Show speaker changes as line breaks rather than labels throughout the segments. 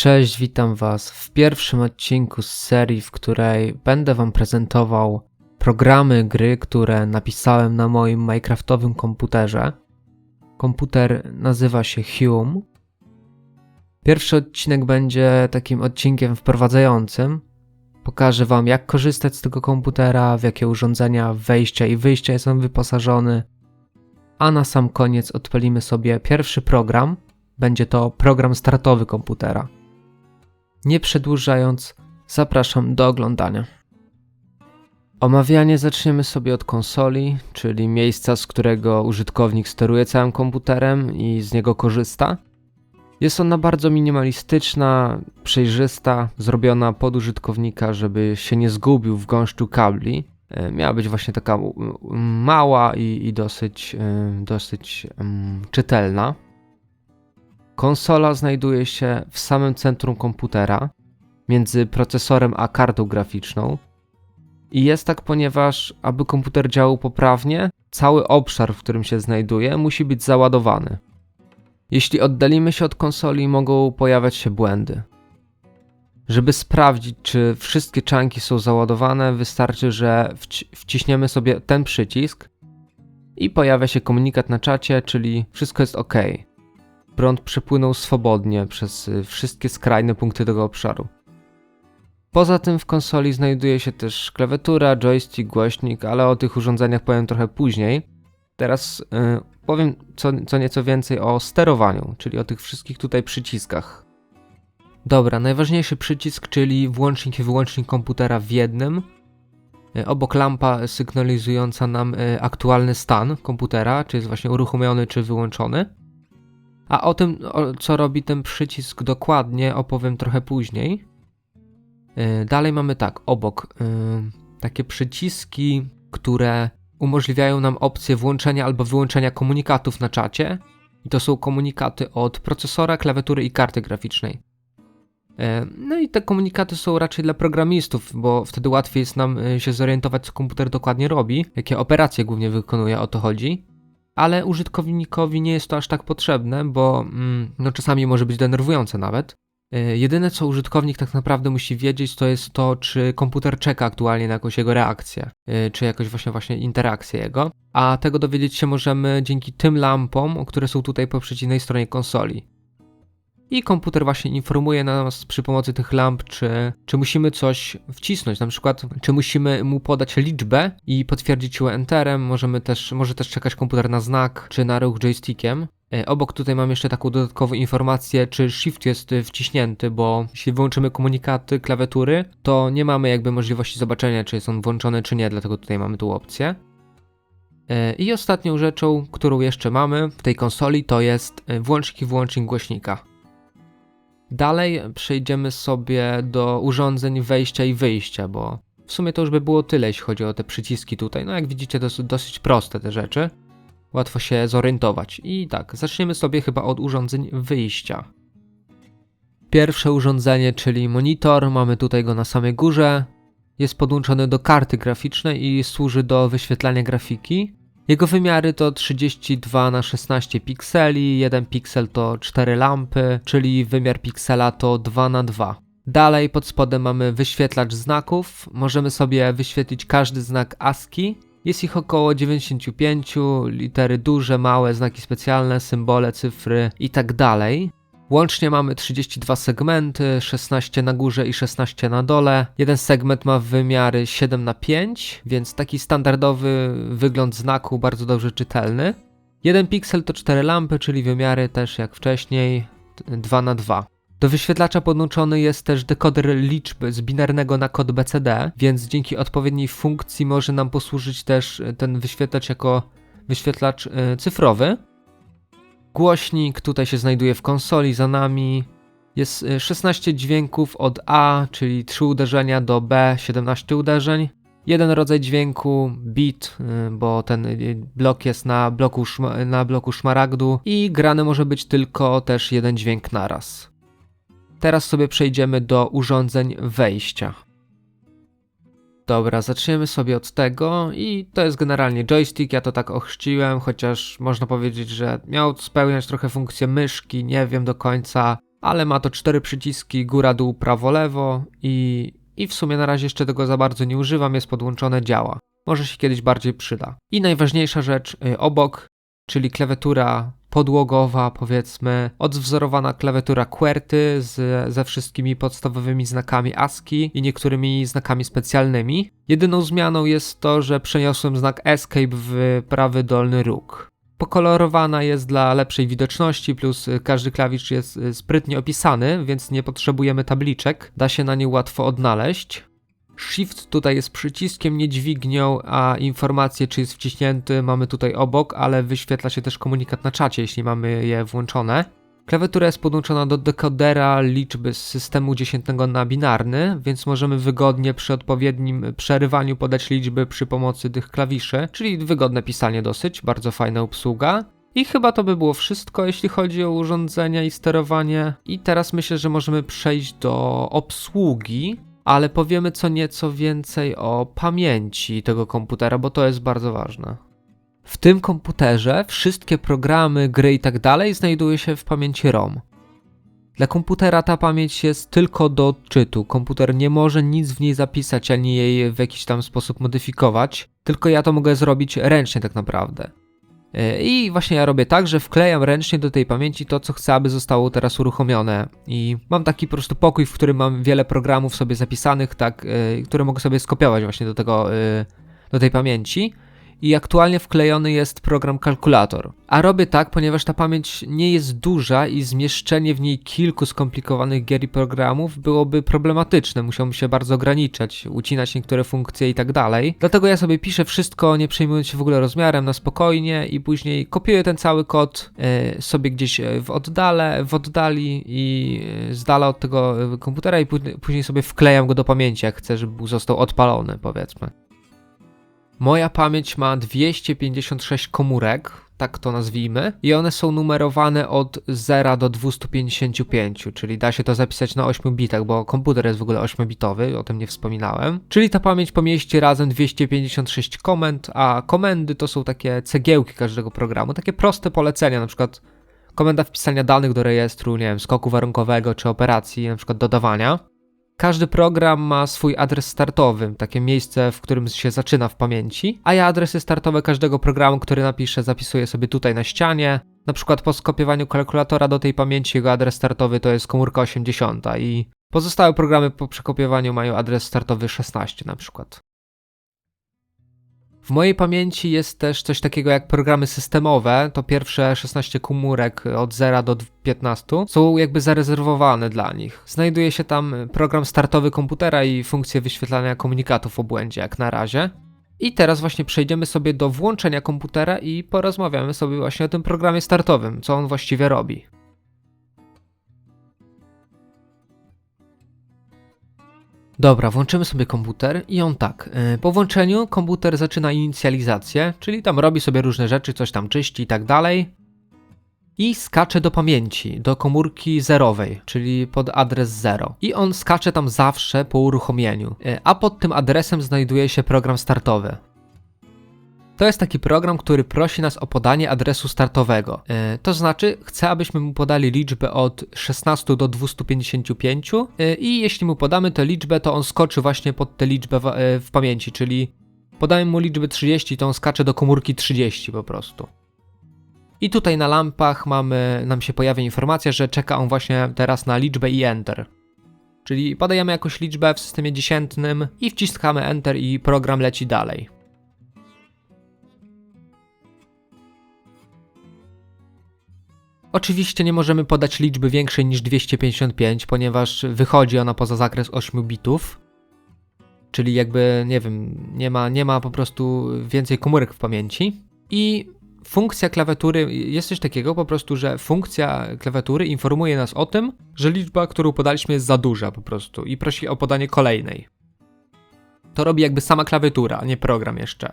Cześć, witam Was w pierwszym odcinku z serii, w której będę Wam prezentował programy, gry, które napisałem na moim Minecraftowym komputerze. Komputer nazywa się Hume. Pierwszy odcinek będzie takim odcinkiem wprowadzającym. Pokażę Wam, jak korzystać z tego komputera, w jakie urządzenia wejścia i wyjścia jest on wyposażony. A na sam koniec odpalimy sobie pierwszy program. Będzie to program startowy komputera. Nie przedłużając, zapraszam do oglądania. Omawianie zaczniemy sobie od konsoli, czyli miejsca, z którego użytkownik steruje całym komputerem i z niego korzysta. Jest ona bardzo minimalistyczna, przejrzysta, zrobiona pod użytkownika, żeby się nie zgubił w gąszczu kabli. E, Miała być właśnie taka mała i, i dosyć, e, dosyć czytelna. Konsola znajduje się w samym centrum komputera, między procesorem a kartą graficzną. I jest tak, ponieważ aby komputer działał poprawnie, cały obszar, w którym się znajduje, musi być załadowany. Jeśli oddalimy się od konsoli, mogą pojawiać się błędy. Żeby sprawdzić, czy wszystkie czanki są załadowane, wystarczy, że wci- wciśniemy sobie ten przycisk i pojawia się komunikat na czacie, czyli wszystko jest ok. Prąd przepłynął swobodnie przez y, wszystkie skrajne punkty tego obszaru. Poza tym w konsoli znajduje się też klawiatura, joystick, głośnik, ale o tych urządzeniach powiem trochę później. Teraz y, powiem co, co nieco więcej o sterowaniu, czyli o tych wszystkich tutaj przyciskach. Dobra, najważniejszy przycisk, czyli włącznik i wyłącznik komputera w jednym. Y, Obok lampa sygnalizująca nam y, aktualny stan komputera, czy jest właśnie uruchomiony, czy wyłączony. A o tym, co robi ten przycisk dokładnie, opowiem trochę później. Yy, Dalej mamy tak, obok yy, takie przyciski, które umożliwiają nam opcję włączenia albo wyłączenia komunikatów na czacie. I to są komunikaty od procesora, klawiatury i karty graficznej. Yy, No i te komunikaty są raczej dla programistów, bo wtedy łatwiej jest nam się zorientować, co komputer dokładnie robi, jakie operacje głównie wykonuje, o to chodzi ale użytkownikowi nie jest to aż tak potrzebne, bo mm, no, czasami może być denerwujące nawet. Y, Jedyne co użytkownik tak naprawdę musi wiedzieć, to jest to, czy komputer czeka aktualnie na jakąś jego reakcję, y, czy jakąś właśnie właśnie interakcję jego. A tego dowiedzieć się możemy dzięki tym lampom, które są tutaj po przeciwnej stronie konsoli. I komputer właśnie informuje nas przy pomocy tych lamp, czy, czy musimy coś wcisnąć, na przykład czy musimy mu podać liczbę i potwierdzić ją enterem, możemy też, może też czekać komputer na znak, czy na ruch joystickiem. E, Obok tutaj mam jeszcze taką dodatkową informację, czy shift jest wciśnięty, bo jeśli wyłączymy komunikaty klawiatury, to nie mamy jakby możliwości zobaczenia, czy jest on włączony, czy nie, dlatego tutaj mamy tą opcję. E, I ostatnią rzeczą, którą jeszcze mamy w tej konsoli, to jest y, włącznik i głośnika. Dalej przejdziemy sobie do urządzeń wejścia i wyjścia, bo w sumie to już by było tyle, jeśli chodzi o te przyciski tutaj. No jak widzicie, dosyć, dosyć proste te rzeczy. Łatwo się zorientować. I tak, zaczniemy sobie chyba od urządzeń wyjścia. Pierwsze urządzenie, czyli monitor, mamy tutaj go na samej górze. Jest podłączony do karty graficznej i służy do wyświetlania grafiki. Jego wymiary to 32 na 16 pikseli, 1 piksel to 4 lampy, czyli wymiar piksela to 2 na 2. Dalej pod spodem mamy wyświetlacz znaków. Możemy sobie wyświetlić każdy znak ASCII. Jest ich około 95, litery duże, małe, znaki specjalne, symbole, cyfry i tak. Łącznie mamy 32 segmenty, 16 na górze i 16 na dole. Jeden segment ma wymiary 7 na 5, więc taki standardowy wygląd znaku, bardzo dobrze czytelny. Jeden piksel to 4 lampy, czyli wymiary też jak wcześniej 2 na 2. Do wyświetlacza podłączony jest też dekoder liczb z binarnego na kod BCD, więc dzięki odpowiedniej funkcji może nam posłużyć też ten wyświetlacz jako wyświetlacz y, cyfrowy. Głośnik tutaj się znajduje w konsoli za nami. Jest y, 16 dźwięków od A, czyli 3 uderzenia do B, 17 uderzeń. Jeden rodzaj dźwięku, beat, y, bo ten y, blok jest na bloku, na bloku szmaragdu i grany może być tylko też jeden dźwięk naraz. Teraz sobie przejdziemy do urządzeń wejścia. Dobra, zaczniemy sobie od tego i to jest generalnie joystick, ja to tak ochrzciłem, chociaż można powiedzieć, że miał spełniać trochę funkcję myszki, nie wiem do końca. ale ma to cztery przyciski góra, dół, prawo, lewo i, i w sumie na razie jeszcze tego za bardzo nie używam, jest podłączone, działa. Może się kiedyś bardziej przyda. I najważniejsza rzecz y, obok, czyli klawiatura podłogowa, powiedzmy, odwzorowana klawiatura QWERTY z, ze wszystkimi podstawowymi znakami ASCII i niektórymi znakami specjalnymi. Jedyną zmianą jest to, że przeniosłem znak Escape w prawy dolny róg. Pokolorowana jest dla lepszej widoczności, plus każdy klawisz jest sprytnie opisany, więc nie potrzebujemy tabliczek, da się na nie łatwo odnaleźć. Shift tutaj jest przyciskiem, nie dźwignią, a informacje, czy jest wciśnięty, mamy tutaj obok, ale wyświetla się też komunikat na czacie, jeśli mamy je włączone. Klawiatura jest podłączona do dekodera liczby z systemu dziesiętnego na binarny, więc możemy wygodnie przy odpowiednim przerywaniu podać liczby przy pomocy tych klawiszy, czyli wygodne pisanie dosyć, bardzo fajna obsługa. I chyba to by było wszystko, jeśli chodzi o urządzenia i sterowanie. I teraz myślę, że możemy przejść do obsługi ale powiemy co nieco więcej o pamięci tego komputera, bo to jest bardzo ważne. W tym komputerze wszystkie programy, gry i tak dalej znajdują się w pamięci ROM. Dla komputera ta pamięć jest tylko do odczytu. Komputer nie może nic w niej zapisać ani jej w jakiś tam sposób modyfikować, tylko ja to mogę zrobić ręcznie tak naprawdę. E, I właśnie ja robię tak, że wklejam ręcznie do tej pamięci to, co chcę, aby zostało teraz uruchomione. I mam taki po prostu pokój, w którym mam wiele programów sobie zapisanych, tak, e, które mogę sobie skopiować właśnie do tego, e, do tej pamięci i aktualnie wklejony jest program kalkulator. A robię tak, ponieważ ta pamięć nie jest duża i zmieszczenie w niej kilku skomplikowanych gier i programów byłoby problematyczne. Musiałbym się bardzo ograniczać, ucinać niektóre funkcje i tak dalej. Dlatego ja sobie piszę wszystko, nie przejmując się w ogóle rozmiarem, na spokojnie i później kopiuję ten cały kod e, sobie gdzieś e, w oddale, w oddali i e, z dala od tego komputera i później sobie wklejam go do pamięci, jak chcę, żeby został odpalony, powiedzmy. Moja pamięć ma 256 komórek, tak to nazwijmy, i one są numerowane od 0 do 255, czyli da się to zapisać na 8 bitach, bo komputer jest w ogóle 8-bitowy, o tym nie wspominałem. Czyli ta pamięć pomieści razem 256 komend, a komendy to są takie cegiełki każdego programu, takie proste polecenia, na przykład komenda wpisania danych do rejestru, nie wiem, skoku warunkowego czy operacji, na przykład dodawania. Każdy program ma swój adres startowy, takie miejsce, w którym się zaczyna w pamięci, a ja adresy startowe każdego programu, który napiszę, zapisuję sobie tutaj na ścianie. Na przykład po skopiowaniu kalkulatora do tej pamięci jego adres startowy to jest komórka 80 i pozostałe programy po przekopiowaniu mają adres startowy 16 na przykład. W mojej pamięci jest też coś takiego jak programy systemowe. To pierwsze 16 komórek od 0 do 15 są jakby zarezerwowane dla nich. Znajduje się tam program startowy komputera i funkcje wyświetlania komunikatów o błędzie, jak na razie. I teraz właśnie przejdziemy sobie do włączenia komputera i porozmawiamy sobie właśnie o tym programie startowym, co on właściwie robi. Dobra, włączymy sobie komputer i on tak. Y, po włączeniu komputer zaczyna inicjalizację, czyli tam robi sobie różne rzeczy, coś tam czyści i tak dalej. I skacze do pamięci, do komórki zerowej, czyli pod adres 0. I on skacze tam zawsze po uruchomieniu. Y, a pod tym adresem znajduje się program startowy. To jest taki program, który prosi nas o podanie adresu startowego. E, to znaczy, chce, abyśmy mu podali liczbę od 16 do 255 e, i jeśli mu podamy tę liczbę, to on skoczy właśnie pod tę liczbę w, e, w pamięci, czyli podamy mu liczbę 30, to on skacze do komórki 30 po prostu. I tutaj na lampach mamy, nam się pojawia informacja, że czeka on właśnie teraz na liczbę i Enter. Czyli podajemy jakąś liczbę w systemie dziesiętnym i wciskamy Enter i program leci dalej. Oczywiście nie możemy podać liczby większej niż 255, ponieważ wychodzi ona poza zakres 8 bitów. Czyli jakby, nie wiem, nie ma, nie ma po prostu więcej komórek w pamięci. I funkcja klawiatury, jest coś takiego po prostu, że funkcja klawiatury informuje nas o tym, że liczba, którą podaliśmy jest za duża po prostu i prosi o podanie kolejnej. To robi jakby sama klawiatura, a nie program jeszcze.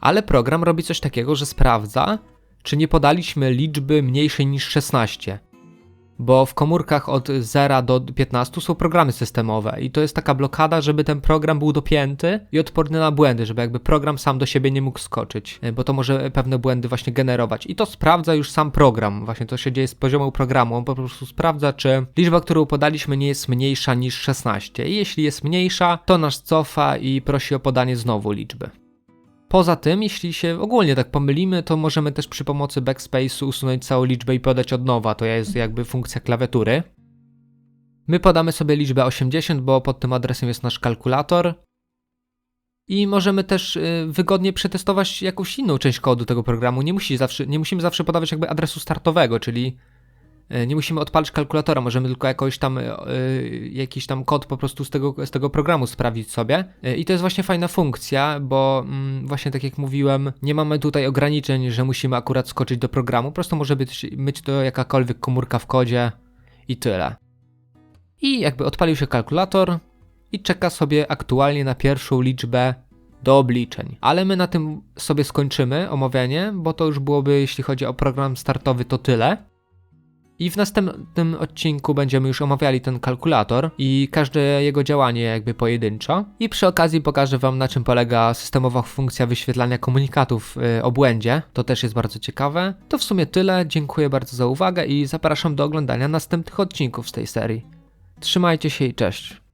Ale program robi coś takiego, że sprawdza, czy nie podaliśmy liczby mniejszej niż 16. Bo w komórkach od 0 do 15 są programy systemowe i to jest taka blokada, żeby ten program był dopięty i odporny na błędy, żeby jakby program sam do siebie nie mógł skoczyć, e, bo to może pewne błędy właśnie generować. I to sprawdza już sam program, właśnie to się dzieje z poziomu programu, on po prostu sprawdza, czy liczba, którą podaliśmy nie jest mniejsza niż 16. I jeśli jest mniejsza, to nas cofa i prosi o podanie znowu liczby. Poza tym, jeśli się ogólnie tak pomylimy, to możemy też przy pomocy backspace'u usunąć całą liczbę i podać od nowa. To jest jakby funkcja klawiatury. My podamy sobie liczbę 80, bo pod tym adresem jest nasz kalkulator. I możemy też y, wygodnie przetestować jakąś inną część kodu tego programu. Nie, musi zawsze, nie musimy zawsze podawać jakby adresu startowego, czyli nie musimy odpalić kalkulatora, możemy tylko jakoś tam, y, jakiś tam kod po prostu z tego, z tego programu sprawdzić sobie. I to jest właśnie fajna funkcja, bo mm, właśnie tak jak mówiłem, nie mamy tutaj ograniczeń, że musimy akurat skoczyć do programu, po prostu może być, być to jakakolwiek komórka w kodzie i tyle. I jakby odpalił się kalkulator i czeka sobie aktualnie na pierwszą liczbę do obliczeń. Ale my na tym sobie skończymy omawianie, bo to już byłoby, jeśli chodzi o program startowy, to tyle. I w następnym odcinku będziemy już omawiali ten kalkulator i każde jego działanie jakby pojedynczo. I przy okazji pokażę Wam na czym polega systemowa funkcja wyświetlania komunikatów y, o błędzie. To też jest bardzo ciekawe. To w sumie tyle. Dziękuję bardzo za uwagę i zapraszam do oglądania następnych odcinków z tej serii. Trzymajcie się i cześć.